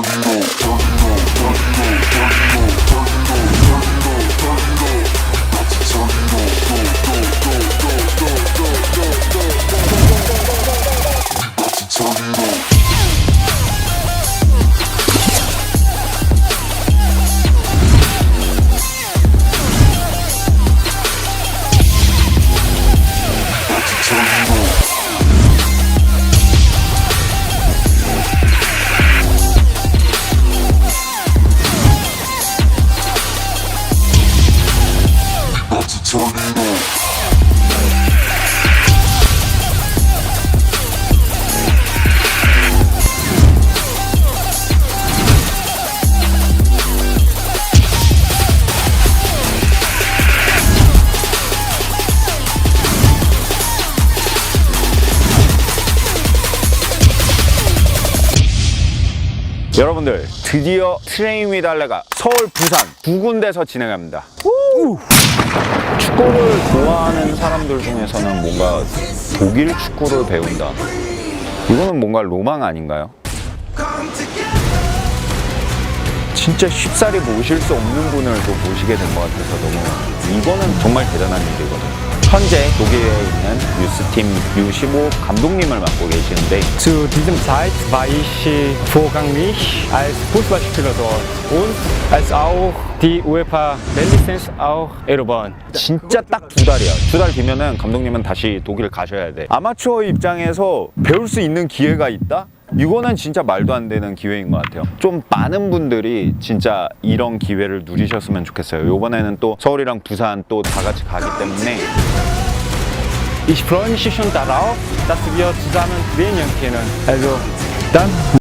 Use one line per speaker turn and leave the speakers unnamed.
Turn it on. 여러분들 드디어 트레인 위 달래가 서울, 부산 두 군데서 진행합니다. 우! 축구를 좋아하는 사람들 중에서는 뭔가 독일 축구를 배운다. 이거는 뭔가 로망 아닌가요? 진짜 쉽사리 모실 수 없는 분을 또 모시게 된 것 같아서 너무 이거는 정말 대단한 일이거든요. 현재 독일에 있는 유스팀 U15 감독님을 맡고 계시는데
Zu diesem Zeit war ich vorrangig als Fußballspieler dort und als auch die UEFA Weltlizenz auch erworben.
진짜 딱 두 달이야. 두 달 뒤면은 감독님은 다시 독일 가셔야 돼. 아마추어 입장에서 배울 수 있는 기회가 있다? 이거는 진짜 말도 안 되는 기회인 것 같아요. 좀 많은 분들이 진짜 이런 기회를 누리셨으면 좋겠어요. 이번에는 또 서울이랑 부산 또 다 같이 가기 때문에
Ich freue mich schon darauf, dass wir zusammen trainieren können. Also dann